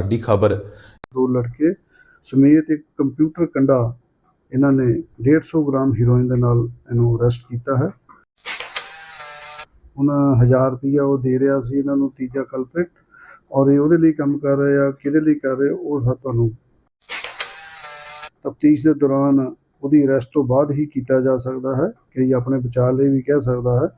ਸਾਡੀ ਖਬਰ। ਦੋ ਲੜਕੇ, ਸਮੇਤ ਇੱਕ ਕੰਪਿਊਟਰ ਕੰਡਾ, ਇਹਨਾਂ ਨੇ 150 ਗ੍ਰਾਮ ਹੀਰੋਇਨ ਦੇ ਨਾਲ ਇਹਨੂੰ ਅਰੈਸਟ ਕੀਤਾ ਹੈ। ਉਹਨਾਂ 1000 ਰੁਪਇਆ ਉਹ ਦੇ ਰਿਹਾ ਸੀ ਇਹਨਾਂ ਨੂੰ, ਤੀਜਾ ਕਲਪ੍ਰਿਟ ਔਰ ਇਹ ਉਹਦੇ ਲਈ ਕੰਮ ਕਰ ਰਹੇ ਆ, ਕਿਹਦੇ ਲਈ ਕਰ ਰਹੇ, ਉਹ ਤੁਹਾਨੂੰ ਤਫਤੀਸ਼ ਦੇ ਦੌਰਾਨ ਉਹਦੀ ਅਰੈਸਟ ਤੋਂ ਬਾਅਦ ਹੀ ਕੀਤਾ ਜਾ ਸਕਦਾ ਹੈ, ਕਿ ਆਪਣੇ ਬਚਾਅ ਲਈ ਵੀ ਕਹਿ ਸਕਦਾ ਹੈ।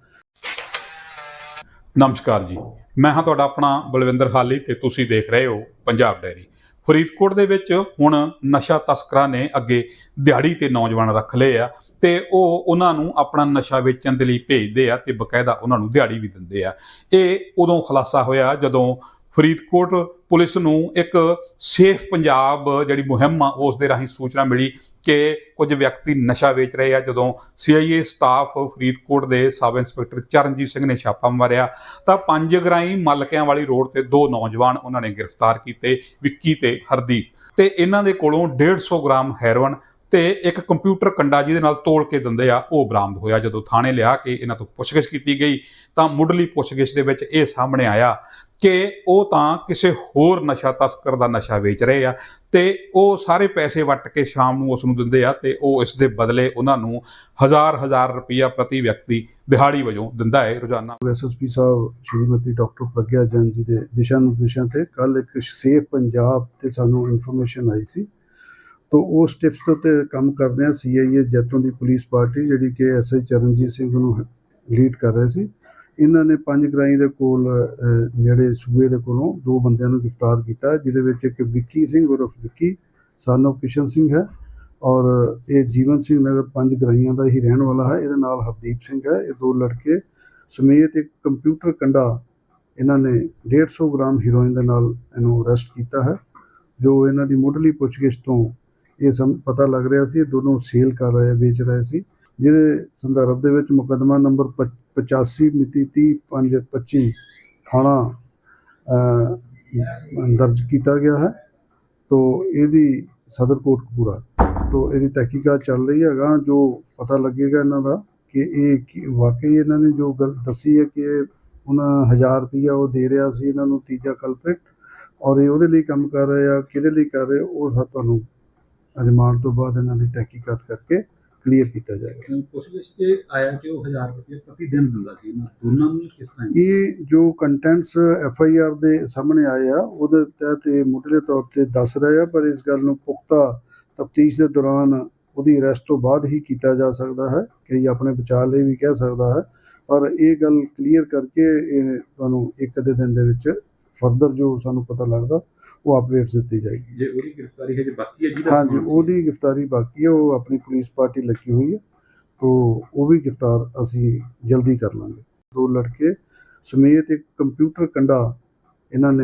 ਨਮਸਕਾਰ ਜੀ। ਮੈਂ ਹਾਂ ਤੁਹਾਡਾ ਆਪਣਾ ਬਲਵਿੰਦਰ ਹਾਲੀ ਤੇ ਤੁਸੀਂ ਦੇਖ ਰਹੇ ਹੋ ਪੰਜਾਬ ਡੈਰੀ। ਫਰੀਦਕੋਟ ਦੇ ਵਿੱਚ ਹੁਣ ਨਸ਼ਾ ਤਸਕਰਾਂ ਨੇ ਅੱਗੇ ਦਿਹਾੜੀ ਤੇ ਨੌਜਵਾਨ ਰੱਖ ਲਏ ਆ ਤੇ ਉਹ ਉਹਨਾਂ ਨੂੰ ਆਪਣਾ ਨਸ਼ਾ ਵੇਚਣ ਦੇ ਲਈ ਭੇਜਦੇ ਆ ਤੇ ਬਕਾਇਦਾ ਉਹਨਾਂ ਨੂੰ ਦਿਹਾੜੀ ਵੀ ਦਿੰਦੇ ਆ। ਇਹ ਉਦੋਂ ਖੁਲਾਸਾ ਹੋਇਆ ਜਦੋਂ ਫਰੀਦਕੋਟ ਪੁਲਿਸ ਨੂੰ ਇੱਕ ਸੇਫ ਪੰਜਾਬ ਜਿਹੜੀ ਮੁਹਿੰਮ ਆ, ਉਸ ਦੇ ਰਾਹੀਂ ਸੂਚਨਾ ਮਿਲੀ ਕਿ ਕੁਝ ਵਿਅਕਤੀ ਨਸ਼ਾ ਵੇਚ ਰਹੇ ਆ, ਜਦੋਂ ਸੀਆਈਏ ਸਟਾਫ ਫਰੀਦਕੋਟ ਦੇ ਸਬ ਇੰਸਪੈਕਟਰ ਚਰਨਜੀਤ ਸਿੰਘ ਨੇ ਛਾਪਾ ਮਾਰਿਆ। ਤਾਂ ਪੰਜ ਗਰਾਈ ਮਲਕਿਆਂ ਵਾਲੀ ਰੋਡ ਤੇ ਦੋ ਨੌਜਵਾਨ ਉਹਨਾਂ ਨੇ ਗ੍ਰਿਫਤਾਰ ਕੀਤੇ, ਵਿੱਕੀ ਤੇ ਹਰਦੀਪ। ਤੇ ਇਹਨਾਂ ਦੇ ਕੋਲੋਂ 150 ਗ੍ਰਾਮ ਹੈਰੋਇਨ ਤੇ ਇੱਕ ਕੰਪਿਊਟਰ ਕੰਡਾ ਜਿਹਦੇ ਨਾਲ ਤੋਲ ਕੇ ਦਿੰਦੇ ਆ, ਉਹ ਬਰਾਮਦ ਹੋਇਆ। ਜਦੋਂ ਥਾਣੇ ਲਿਆ ਕੇ ਇਹਨਾਂ ਤੋਂ ਪੁੱਛਗਿੱਛ ਕੀਤੀ ਗਈ, ਤਾਂ ਮੁੱਢਲੀ ਪੁੱਛਗਿੱਛ ਦੇ ਵਿੱਚ ਇਹ ਸਾਹਮਣੇ ਆਇਆ ਕਿ ਉਹ ਤਾਂ ਕਿਸੇ ਹੋਰ ਨਸ਼ਾ ਤਸਕਰ ਦਾ ਨਸ਼ਾ ਵੇਚ ਰਹੇ ਆ ਤੇ ਉਹ ਸਾਰੇ ਪੈਸੇ ਵੱਟ ਕੇ ਸ਼ਾਮ ਨੂੰ ਉਸ ਨੂੰ ਦਿੰਦੇ ਆ ਤੇ ਉਹ ਇਸ ਦੇ ਬਦਲੇ ਉਹਨਾਂ ਨੂੰ ਹਜ਼ਾਰ ਹਜ਼ਾਰ ਰੁਪਈਆ ਪ੍ਰਤੀ ਵਿਅਕਤੀ ਦਿਹਾੜੀ ਵਜੋਂ ਦਿੰਦਾ ਹੈ ਰੋਜ਼ਾਨਾ। ਐਸਐਸਪੀ ਸਾਹਿਬ, ਸ਼੍ਰੀਮਤੀ ਡਾਕਟਰ ਪ੍ਰਗਿਆ ਜੈਨ ਜੀ ਦੇ ਦਿਸ਼ਾ ਨਿਰਦੇਸ਼ਾਂ ਤੇ ਕੱਲ ਇੱਕ ਸੇਫ ਪੰਜਾਬ ਤੇ ਸਾਨੂੰ ਇਨਫੋਰਮੇਸ਼ਨ ਆਈ ਸੀ। ਤੋਂ ਉਸ ਟਿਪਸ ਦੇ ਉੱਤੇ ਕੰਮ ਕਰਦੇ ਆ ਸੀਆਈਏ ਜੈਤੋਂ ਦੀ ਪੁਲਿਸ ਪਾਰਟੀ ਜਿਹੜੀ ਕਿ ਐਸਆਈ ਚਰਨਜੀਤ ਸਿੰਘ ਨੂੰ ਲੀਡ ਕਰ ਰਹੇ ਸੀ। ਇਹਨਾਂ ਨੇ ਪੰਜ ਗਰਾਈ ਦੇ ਕੋਲ ਅਹ, ਨੇੜੇ ਸੂਏ ਦੇ ਕੋਲੋਂ ਦੋ ਬੰਦਿਆਂ ਨੂੰ ਗ੍ਰਿਫਤਾਰ ਕੀਤਾ ਜਿਹਦੇ ਵਿੱਚ ਇੱਕ ਵਿੱਕੀ ਸਿੰਘ ਉਰਫ ਵਿੱਕੀ son of ਕਿਸ਼ਨ ਸਿੰਘ ਹੈ ਔਰ ਇਹ ਜੀਵਨ ਸਿੰਘ ਨਗਰ ਪੰਜ ਗਰਾਈਆਂ ਦਾ ਹੀ ਰਹਿਣ ਵਾਲਾ ਹੈ ਇਹਦੇ ਨਾਲ ਹਰਦੀਪ ਸਿੰਘ ਹੈ ਇਹ ਦੋ ਲੜਕੇ ਸਮੇਤ ਇੱਕ ਕੰਪਿਊਟਰ ਕੰਡਾ ਇਹਨਾਂ ਨੇ 150 ਗ੍ਰਾਮ ਹੀਰੋਇਨ ਦੇ ਨਾਲ ਇਹਨੂੰ ਅਰੈਸਟ ਕੀਤਾ ਹੈ ਜੋ ਇਹਨਾਂ ਦੀ ਮੁੱਢਲੀ ਪੁੱਛਗਿੱਛ ਤੋਂ ਇਹ ਸਮ ਪਤਾ ਲੱਗ ਰਿਹਾ ਸੀ ਇਹ ਦੋਨੋਂ ਸੇਲ ਕਰ ਰਹੇ ਵੇਚ ਰਹੇ ਸੀ ਜਿਹਦੇ ਸੰਦਰਭ ਦੇ ਵਿੱਚ ਮੁਕੱਦਮਾ ਨੰਬਰ 85 ਮਿਤੀ 30/5/25 ਥਾਣਾ ਦਰਜ ਕੀਤਾ ਗਿਆ ਹੈ। ਤੋਂ ਇਹਦੀ ਸਦਰ ਕੋਟਕਪੂਰਾ ਤੋਂ ਇਹਦੀ ਤਹਿਕੀਕਾਤ ਚੱਲ ਰਹੀ ਹੈਗਾ, ਜੋ ਪਤਾ ਲੱਗੇਗਾ ਇਹਨਾਂ ਦਾ ਕਿ ਇਹ ਕੀ- ਵਾਕਈ ਇਹਨਾਂ ਨੇ ਜੋ ਗੱਲ ਦੱਸੀ ਹੈ ਕਿ ਇਹ ਉਹਨਾਂ 1000 ਰੁਪਇਆ ਉਹ ਦੇ ਰਿਹਾ ਸੀ ਇਹਨਾਂ ਨੂੰ ਤੀਜਾ ਕਲਪਰੇਟ ਔਰ ਇਹ ਉਹਦੇ ਲਈ ਕੰਮ ਕਰ ਰਹੇ ਆ, ਕਿਹਦੇ ਲਈ ਕਰ ਰਹੇ ਉਹ ਸਾ, ਤੁਹਾਨੂੰ ਰਿਮਾਂਡ ਤੋਂ ਬਾਅਦ ਇਹਨਾਂ ਦੀ ਤਹਿਕੀਕਾਤ ਕਰਕੇ ਕਲੀਅਰ ਕੀਤਾ ਜਾਏਗਾ। ਪੁੱਛਗਿੱਛ ਤੇ ਆਇਆ ਕਿ ਉਹ 1000 ਰੁਪਏ ਪ੍ਰਤੀ ਦਿਨ ਦਿੰਦਾ ਸੀ। ਇਹਨਾਂ ਦੋਨਾਂ ਨੂੰ ਕਿਸ ਤਰ੍ਹਾਂ ਇਹ ਜੋ ਕੰਟੈਂਟਸ ਐਫ ਆਈ ਆਰ ਦੇ ਸਾਹਮਣੇ ਆਏ ਆ ਉਹਦੇ ਤਹਿਤ ਇਹ ਮੁੱਢਲੇ ਤੌਰ ਤੇ ਦੱਸ ਰਹੇ ਆ ਪਰ ਇਸ ਗੱਲ ਨੂੰ ਪੁਖਤਾ ਤਫਤੀਸ਼ ਦੇ ਦੌਰਾਨ ਉਹਦੀ ਅਰੈਸਟ ਤੋਂ ਬਾਅਦ ਹੀ ਕੀਤਾ ਜਾ ਸਕਦਾ ਹੈ ਕਿ ਇਹ ਆਪਣੇ ਬਚਾਅ ਲਈ ਵੀ ਕਹਿ ਸਕਦਾ ਹੈ। ਪਰ ਇਹ ਗੱਲ ਕਲੀਅਰ ਕਰਕੇ ਇਹ ਤੁਹਾਨੂੰ ਇੱਕ ਅੱਧੇ ਦਿਨ ਦੇ ਵਿੱਚ ਫਰਦਰ ਜੋ ਸਾਨੂੰ ਪਤਾ ਲੱਗਦਾ ਉਹ ਅਪਡੇਟਸ ਦਿੱਤੀ ਜਾਏਗੀ। ਜੇ ਉਹਦੀ ਗ੍ਰਿਫਤਾਰੀ ਹੈ ਜੇ ਬਾਕੀ ਹੈ ਜਿਹਦਾ ਹਾਂਜੀ ਉਹਦੀ ਗ੍ਰਿਫਤਾਰੀ ਬਾਕੀ ਹੈ ਉਹ ਆਪਣੀ ਪੁਲਿਸ ਪਾਰਟੀ ਲੱਗੀ ਹੋਈ ਹੈ ਤੋਂ ਉਹ ਵੀ ਗ੍ਰਿਫਤਾਰ ਅਸੀਂ ਜਲਦੀ ਕਰ ਲਾਂਗੇ। ਦੋ ਲੜਕੇ ਸਮੇਤ ਇੱਕ ਕੰਪਿਊਟਰ ਕੰਡਾ ਇਹਨਾਂ ਨੇ